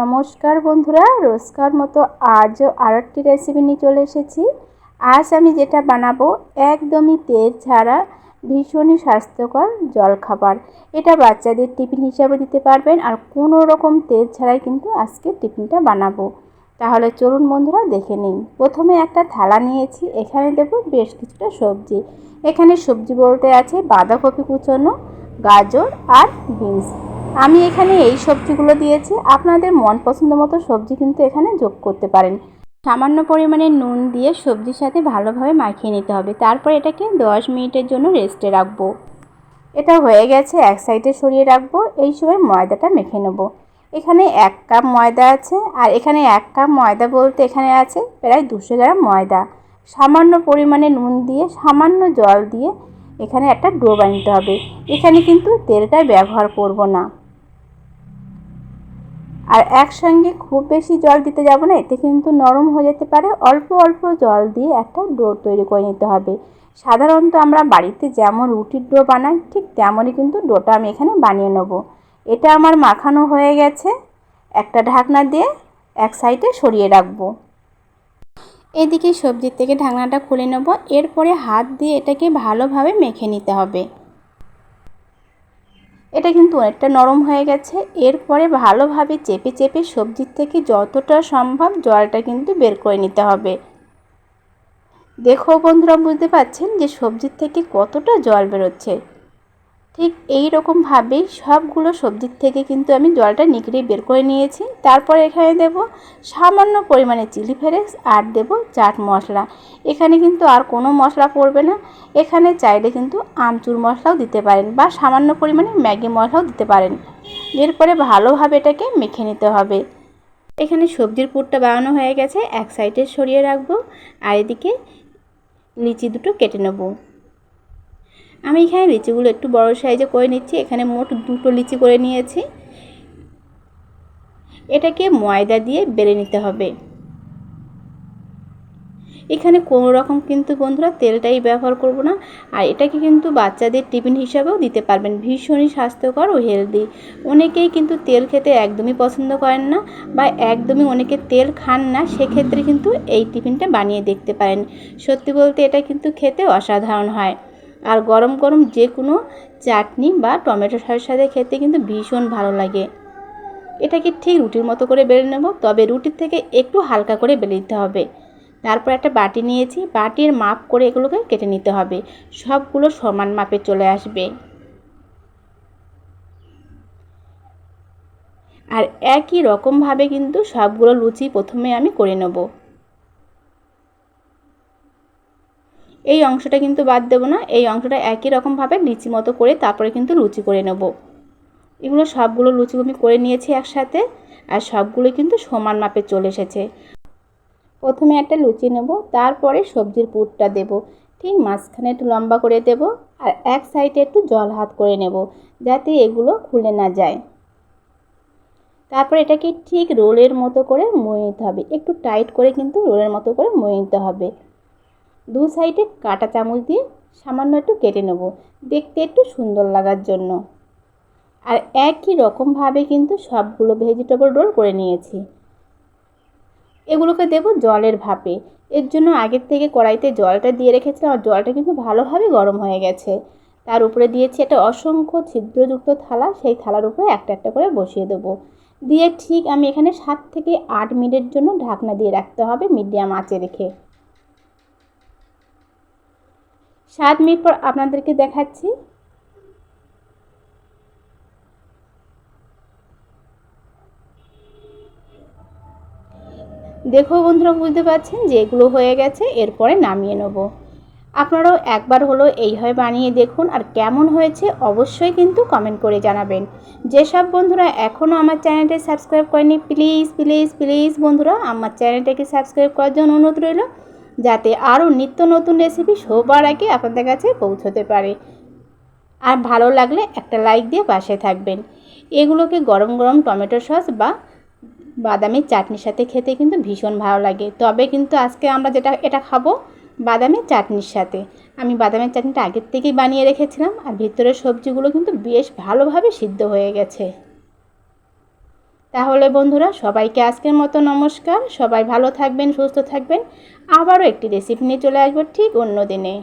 নমস্কার বন্ধুরা, রোজকার মতো আজও আর একটি রেসিপি নিয়ে চলে এসেছি। আজ আমি যেটা বানাবো, একদমই তেল ছাড়া ভীষণই স্বাস্থ্যকর জলখাবার। এটা বাচ্চাদের টিফিন হিসাবে দিতে পারবেন আর কোনো রকম তেল ছাড়াই কিন্তু আজকে টিফিনটা বানাবো। তাহলে চলুন বন্ধুরা, দেখে নিন প্রথমে একটা থালা নিয়েছি, এখানে দেবো বেশ কিছুটা সবজি। এখানে সবজি বলতে আছে বাঁধাকপি কুচোনো, গাজর আর বিনস। আমি এখানে এই সবজিগুলো দিয়েছি। আপনাদের মন পছন্দ মতো সবজি কিন্তু এখানে যোগ করতে পারেন। সামান্য পরিমাণে নুন দিয়ে সবজির সাথে ভালোভাবে মাখিয়ে নিতে হবে। তারপর এটাকে দশ মিনিটের জন্য রেস্টে রাখব। এটা হয়ে গেছে, এক সাইডে সরিয়ে রাখব। এই সময় ময়দাটা মেখে নেব। এখানে এক কাপ ময়দা আছে আর এখানে এক কাপ ময়দা বলতে এখানে আছে প্রায় দুশো গ্রাম ময়দা। সামান্য পরিমাণে নুন দিয়ে, সামান্য জল দিয়ে এখানে একটা ডো বানাতে হবে। এখানে কিন্তু তেলটা ব্যবহার করব না। আর একসঙ্গে খুব বেশি জল দিতে যাব না, এতে কিন্তু নরম হয়ে যেতে পারে। অল্প অল্প জল দিয়ে একটা ডো তৈরি করে নিতে হবে। সাধারণত আমরা বাড়িতে যেমন রুটির ডো বানাই, ঠিক তেমনই কিন্তু ডোটা আমি এখানে বানিয়ে নেব। এটা আমার মাখানো হয়ে গেছে। একটা ঢাকনা দিয়ে এক সাইডে সরিয়ে রাখব। এদিকে সবজির থেকে ঢাকনাটা খুলে নেব। এরপরে হাত দিয়ে এটাকে ভালোভাবে মেখে নিতে হবে। এটা কিন্তু অনেকটা নরম হয়ে গেছে। এরপরে ভালোভাবে চেপে চেপে সবজির থেকে যতটা সম্ভব জলটা কিন্তু বের করে নিতে হবে। দেখো বন্ধুরা, বুঝতে পারছেন যে সবজির থেকে কতটা জল বেরোচ্ছে। ঠিক এই রকমভাবেই সবগুলো সবজির থেকে কিন্তু আমি জলটা নিকড়ে বের করে নিয়েছি। তারপর এখানে দেব সামান্য পরিমাণে চিলি ফ্লেক্স আর দেব চাট মশলা। এখানে কিন্তু আর কোনো মশলা পড়বে না। এখানে চাইলে কিন্তু আমচুর মশলাও দিতে পারেন বা সামান্য পরিমাণে ম্যাগি মশলাও দিতে পারেন। এরপরে ভালোভাবে এটাকে মেখে নিতে হবে। এখানে সবজির পুরটা বানানো হয়ে গেছে। এক সাইডে সরিয়ে রাখব। আর এদিকে লিচি দুটো কেটে নেব। আমি এখানে লিচিগুলো একটু বড় সাইজে করে নিচ্ছি। এখানে মোট দুটো লিচি করে নিয়েছি। এটাকে ময়দা দিয়ে বেড়ে নিতে হবে। এখানে কোনো রকম কিন্তু বন্ধুরা তেলটাই ব্যবহার করব না। আর এটাকে কিন্তু বাচ্চাদের টিফিন হিসাবেও দিতে পারবেন। ভীষণই স্বাস্থ্যকর ও হেলদি। অনেকেই কিন্তু তেল খেতে একদমই পছন্দ করেন না বা একদমই অনেকে তেল খান না, সেক্ষেত্রে কিন্তু এই টিফিনটা বানিয়ে দেখতে পারেন। সত্যি বলতে এটা কিন্তু খেতে অসাধারণ হয়। আর গরম গরম যে কোনো চাটনি বা টমেটো সসের সাথে খেতে কিন্তু ভীষণ ভালো লাগে। এটাকে ঠিক রুটির মতো করে বেলে নেব, তবে রুটির থেকে একটু হালকা করে বেলে দিতে হবে। তারপর একটা বাটি নিয়েছি, বাটির মাপ করে এগুলোকে কেটে নিতে হবে। সবগুলো সমান মাপে চলে আসবে। আর একই রকমভাবে কিন্তু সবগুলো লুচি প্রথমে আমি করে নেব। এই অংশটা কিন্তু বাদ দেবো না, এই অংশটা একই রকমভাবে লিচি মতো করে তারপরে কিন্তু লুচি করে নেব। এগুলো সবগুলো লুচি আমি করে নিয়েছি একসাথে আর সবগুলো কিন্তু সমান মাপে চলে এসেছে। প্রথমে একটা লুচি নেব, তারপরে সবজির পুরটা দেব। ঠিক মাঝখানে একটু লম্বা করে দেব আর এক সাইডে একটু জল হাত করে নেব যাতে এগুলো খুলে না যায়। তারপর এটাকে ঠিক রোলের মতো করে ময়ে নিতে হবে, একটু টাইট করে কিন্তু রোলের মতো করে ময়ে নিতে হবে। দু সাইডে কাটা চামচ দিয়ে সামান্য একটু কেটে নেব। দেখতে একটু সুন্দর লাগার জন্য। আর একই রকমভাবে কিন্তু সবগুলো ভেজিটেবল রোল করে নিয়েছি। এগুলোকে দেব জলের ভাপে। এর জন্য আগের থেকে কড়াইতে জলটা দিয়ে রেখেছিলাম আর জলটা কিন্তু ভালোভাবে গরম হয়ে গেছে। তার উপরে দিয়েছি একটা অসংখ্য ছিদ্রযুক্ত থালা। সেই থালার উপরে একটা একটা করে বসিয়ে দেবো। দিয়ে ঠিক আমি এখানে সাত থেকে আট মিনিটের জন্য ঢাকনা দিয়ে রাখতে হবে মিডিয়াম আঁচে রেখে। সাত মিনিট পর আপনাদেরকে দেখাচ্ছি। দেখো বন্ধুরা, বুঝতে পারছেন যে এগুলো হয়ে গেছে, এরপরে নামিয়ে নেব। আপনারাও একবার হলো এইভাবে বানিয়ে দেখুন আর কেমন হয়েছে অবশ্যই কিন্তু কমেন্ট করে জানাবেন। যেসব বন্ধুরা এখনও আমার চ্যানেলটি সাবস্ক্রাইব করেনি প্লিজ প্লিজ প্লিজ বন্ধুরা, আমার চ্যানেলটাকে সাবস্ক্রাইব করার জন্য অনুরোধ রইল। যাতে আরও নিত্য নতুন রেসিপি সবার আগে আপনাদের কাছে পৌঁছতে পারে। আর ভালো লাগলে একটা লাইক দিয়ে পাশে থাকবেন। এগুলোকে গরম গরম টমেটো সস বা বাদামের চাটনির সাথে খেতে কিন্তু ভীষণ ভালো লাগে। তবে কিন্তু আজকে আমরা যেটা, এটা খাব বাদামের চাটনির সাথে। আমি বাদামের চাটনিটা আগের থেকেই বানিয়ে রেখেছিলাম আর ভিতরের সবজিগুলো কিন্তু বেশ ভালোভাবে সিদ্ধ হয়ে গেছে। তাহলে বন্ধুরা, সবাইকে আজকের মতো নমস্কার। সবাই ভালো থাকবেন, সুস্থ থাকবেন। আবারও একটি রেসিপি নিয়ে চলে আসব ঠিক অন্য দিনে।